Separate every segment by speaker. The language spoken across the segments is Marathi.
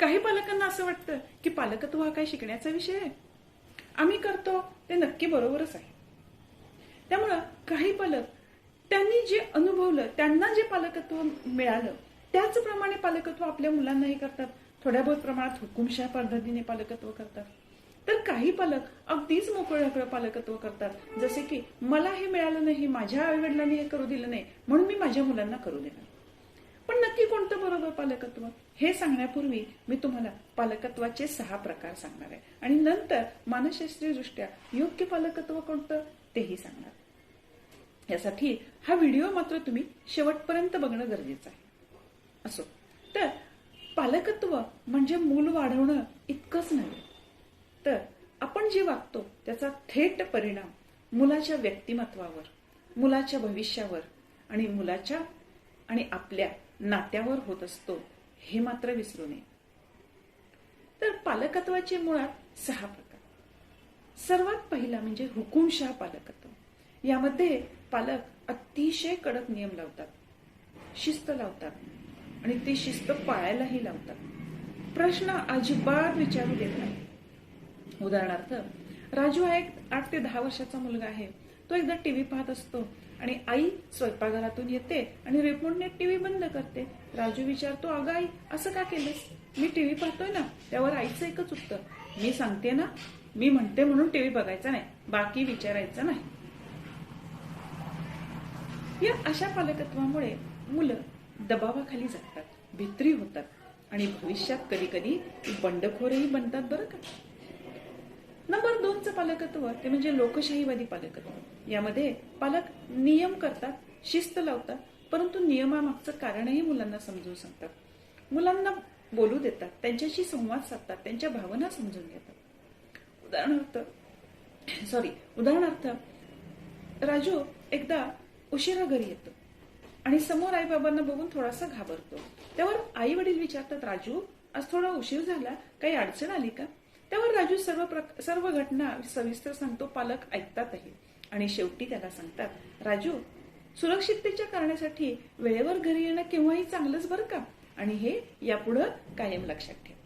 Speaker 1: काही पालकांना असं वाटतं की पालकत्व हा काय शिकण्याचा विषय आहे. आम्ही करतो ते नक्की बरोबरच आहे. त्यामुळं काही पालक त्यांनी जे अनुभवलं त्यांना जे पालकत्व मिळालं त्याचप्रमाणे पालकत्व आपल्या मुलांनाही करतात. थोड्या बहुत प्रमाणात हुकुमशाह पद्धतीने पालकत्व करतात. तर काही पालक अगदीच मोकळ्याकडे पालकत्व करतात. जसे की मला हे मिळालं नाही माझ्या आईवडिलांनी हे करू दिलं नाही म्हणून मी माझ्या मुलांना करू देणार. पण नक्की कोणतं बरोबर पालकत्व हे सांगण्यापूर्वी मी तुम्हाला पालकत्वाचे सहा प्रकार सांगणार आहे. आणि नंतर मानसशास्त्रीय दृष्ट्या योग्य पालकत्व कोणतं तेही सांगणार. यासाठी हा व्हिडिओ मात्र तुम्ही शेवटपर्यंत बघणं गरजेचं आहे. असो. तर पालकत्व म्हणजे मूल वाढवणं इतकंच नव्हे तर आपण जे वागतो त्याचा थेट परिणाम मुलाच्या व्यक्तिमत्वावर मुलाच्या भविष्यावर आणि मुलाच्या आणि आपल्या नात्यावर होत असतो हे मात्र विसरू नये. तर पालकत्वाचे मुळात सहा प्रकार. सर्वात पहिला म्हणजे हुकुमशहा पालकत्व. यामध्ये पालक अतिशय कडक नियम लावतात. शिस्त लावतात आणि ती शिस्त पाळायलाही लावतात. प्रश्न अजिबात विचारू देत नाही उदाहरणार्थ राजू हा एक आठ ते दहा वर्षाचा मुलगा आहे. तो एकदा टीव्ही पाहत असतो आणि आई स्वयंपाकघरातून येते आणि रिमोटने टीव्ही बंद करते. राजू विचारतो अगं आई असं का केलंस? मी टीव्ही पाहतोय ना त्यावर आईचं एकच उत्तर. मी सांगते ना मी म्हणते म्हणून टीव्ही बघायचा नाही बाकी विचारायचं नाही. या अशा पालकत्वामुळे मुलं दबावाखाली जातात भित्री होतात आणि भविष्यात कधी कधी बंडखोरही बनतात बरं का? नंबर दोनचं पालकत्व ते म्हणजे लोकशाहीवादी पालकत्व. यामध्ये पालक नियम करतात शिस्त लावतात परंतु नियमामागचं कारणही मुलांना समजून सांगतात मुलांना बोलू देतात त्यांच्याशी संवाद साधतात त्यांच्या भावना समजून घेतात. उदाहरणार्थ सॉरी उदाहरणार्थ राजू एकदा उशिरा घरी येतो आणि समोर आई बाबांना बघून थोडासा घाबरतो. त्यावर आई वडील विचारतात राजू आज थोडा उशीर झाला काही अडचण आली का? त्यावर राजू सर्व सर्व घटना सविस्तर सांगतो पालक ऐकतातही. आणि शेवटी त्याला सांगतात राजू सुरक्षिततेच्या कारणासाठी वेळेवर घरी येणं केव्हाही चांगलंच बरं का? आणि हे यापुढं कायम लक्षात ठेव.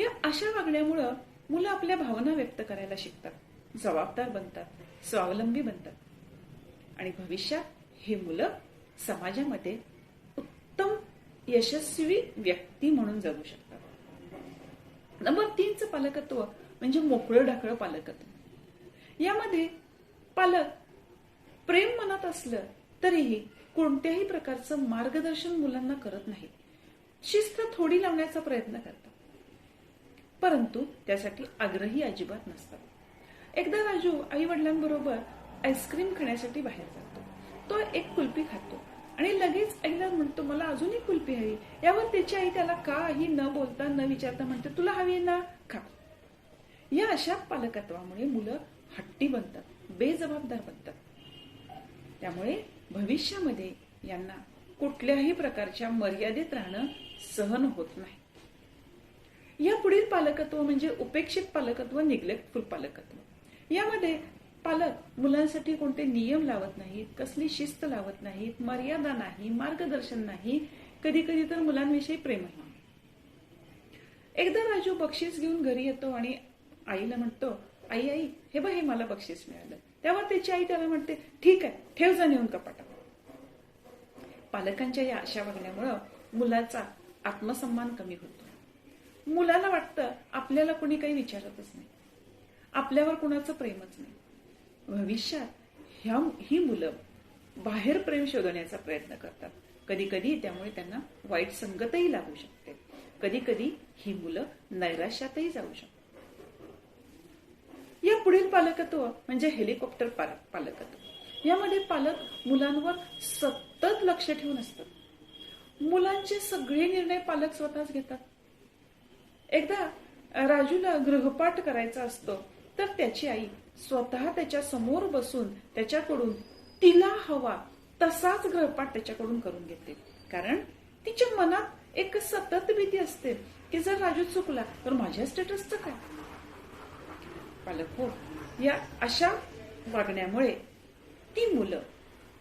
Speaker 1: या अशा वागण्यामुळं मुलं आपल्या भावना व्यक्त करायला शिकतात जबाबदार बनतात स्वावलंबी बनतात. आणि भविष्यात हे मुलं समाजामध्ये उत्तम यशस्वी व्यक्ती म्हणून जगू शकतात. नंबर तीनचं पालकत्व म्हणजे मोकळं ढाकळं पालकत्व. यामध्ये पालक प्रेम मनात असलं तरीही कोणत्याही प्रकारचं मार्गदर्शन मुलांना करत नाही. शिस्त थोडी लावण्याचा प्रयत्न करतात. परंतु त्यासाठी आग्रही अजिबात नसतात. एकदा राजू आई वडिलांबरोबर आईस्क्रीम खाण्यासाठी बाहेर जातो. तो एक कुल्फी खातो. आणि लगेच आईला म्हणतो मला अजून एक कुल्फी हवी. यावर त्याची आई त्याला काही न बोलता न विचारता म्हणते तुला हवी आहे ना? खा. या अशा पालकत्वामुळे मुलं हट्टी बनतात बेजबाबदार बनतात. त्यामुळे भविष्यामध्ये यांना कुठल्याही प्रकारच्या मर्यादेत राहणं सहन होत नाही. या पुढील पालकत्व म्हणजे उपेक्षित पालकत्व निग्लेक्टफुल पालकत्व. यामध्ये पालक मुलांसाठी कोणते नियम लावत नाहीत कसली शिस्त लावत नाहीत मर्यादा नाही मार्गदर्शन नाही कधी कधी तर मुलांविषयी प्रेमही एकदा राजू बक्षीस घेऊन घरी येतो आणि आईला म्हणतो आई आई हे बघ हे मला बक्षीस मिळालं. तेव्हा त्याची आई त्याला म्हणते ठीक आहे ठेव जा नेऊन कपाटात. पालकांच्या या अशा वागण्यामुळं मुलाचा आत्मसन्मान कमी होतो. मुलाला वाटतं आपल्याला कोणी काही विचारतच नाही. आपल्यावर कुणाचं प्रेमच नाही. भविष्यात ह्या ही मुलं बाहेर प्रेम शोधण्याचा प्रयत्न करतात. कधी कधी त्यामुळे त्यांना वाईट संगतही लागू शकते. कधी कधी ही मुलं नैराश्यातही जाऊ शकतात. या पुढील पालकत्व म्हणजे हेलिकॉप्टर पालकत्व. यामध्ये पालक मुलांवर सतत लक्ष ठेवून असतात. मुलांचे सगळे निर्णय पालक स्वतःच घेतात. एकदा राजूला गृहपाठ करायचा असतो तर त्याची आई स्वतः त्याच्यासमोर बसून त्याच्याकडून तिला हवा तसाच गळपाट त्याच्याकडून करून घेते. कारण तिच्या मनात एक सतत भीती असते की जर राजू चुकला तर माझ्या स्टेटसचं काय? पालक हो या अशा वागण्यामुळे ती मुलं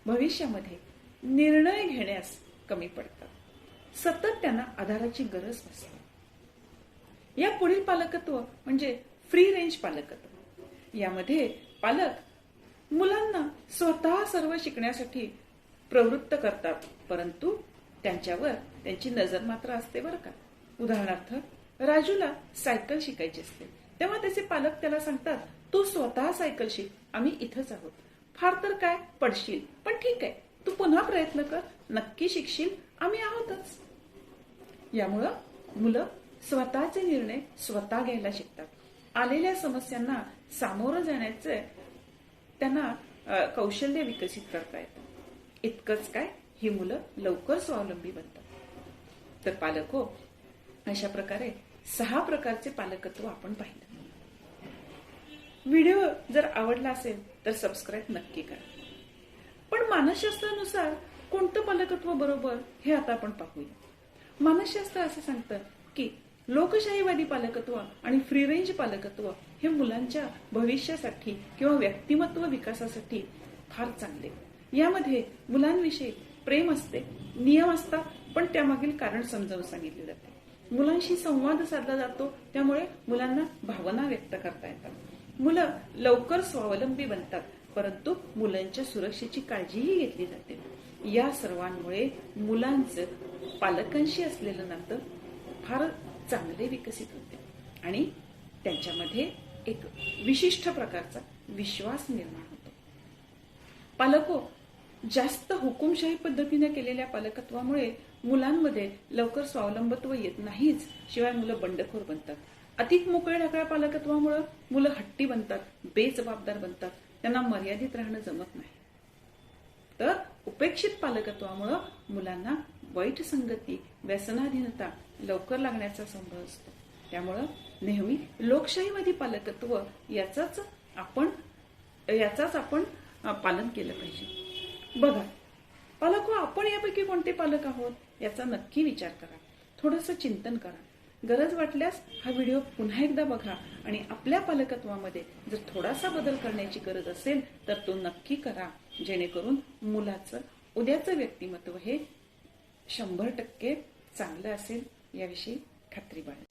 Speaker 1: भविष्यामध्ये निर्णय घेण्यास कमी पडतात. सतत त्यांना आधाराची गरज असते या पुढील पालकत्व म्हणजे फ्री रेंज पालकत्व यामध्ये पालक मुलांना स्वतः सर्व शिकण्यासाठी प्रवृत्त करतात परंतु त्यांच्यावर त्यांची नजर मात्र असते बरं का. उदाहरणार्थ राजूला सायकल शिकायची असते. तेव्हा त्याचे पालक त्याला सांगतात तू स्वतः सायकल शिक आम्ही इथंच आहोत. फार तर काय पडशील पण ठीक आहे. तू पुन्हा प्रयत्न कर नक्की शिकशील आम्ही आहोतच. यामुळं मुलं स्वतःचे निर्णय स्वतः घ्यायला शिकतात. आलेल्या समस्यांना सामोरं जाण्याचे त्यांना कौशल्य विकसित करता येतं. इतकंच काय ही मुलं लवकर स्वावलंबी बनतात. तर पालक हो अशा प्रकारे सहा प्रकारचे पालकत्व आपण पाहिलं. व्हिडिओ जर आवडला असेल तर सबस्क्राईब नक्की करा. पण मानसशास्त्रानुसार कोणतं पालकत्व बरोबर हे आता आपण पाहूया. मानसशास्त्र असं सांगतं की लोकशाहीवादी पालकत्व आणि फ्री रेंज पालकत्व हे मुलांच्या भविष्यासाठी किंवा व्यक्तिमत्व विकासासाठी फार चांगले. यामध्ये मुलांविषयी प्रेम असते नियम असतात पण त्यामागील कारण समजावून सांगितले जाते. मुलांशी संवाद साधला जातो त्यामुळे मुलांना भावना व्यक्त करता येतात. मुलं लवकर स्वावलंबी बनतात परंतु मुलांच्या सुरक्षेची काळजीही घेतली जाते. या सर्वांमुळे मुलांचं पालकांशी असलेलं नातं फार चांगले विकसित होते. आणि त्यांच्यामध्ये एक विशिष्ट प्रकारचा विश्वास निर्माण होतो. पालको जास्त हुकुमशाही पद्धतीने केलेल्या पालकत्वामुळे मुलांमध्ये लवकर स्वावलंबत्व येत नाहीच शिवाय मुलं बंडखोर बनतात. अधिक मोकळ्या ढाकळ्या पालकत्वामुळे मुलं हट्टी बनतात बेजबाबदार बनतात त्यांना मर्यादित राहणं जमत नाही. तर उपेक्षित पालकत्वामुळं मुलांना वाईट संगती व्यसनाधीनता लवकर लागण्याचा संभव असतो. त्यामुळं नेहमी लोकशाहीवादी पालकत्व याचाच आपण याचाच आपण पालन केलं पाहिजे. बघा पालक हो, आपण यापैकी कोणते पालक आहोत याचा नक्की विचार करा. थोडंसं चिंतन करा. गरज वाटल्यास हा व्हिडिओ पुन्हा एकदा बघा आणि आपल्या पालकत्वामध्ये जर थोडासा बदल करण्याची गरज असेल तर तो नक्की करा. जेणेकरून मुलाचं उद्याचं व्यक्तिमत्व हे शंभर टक्के चांगलं असेल याविषयी खात्री बाळगा.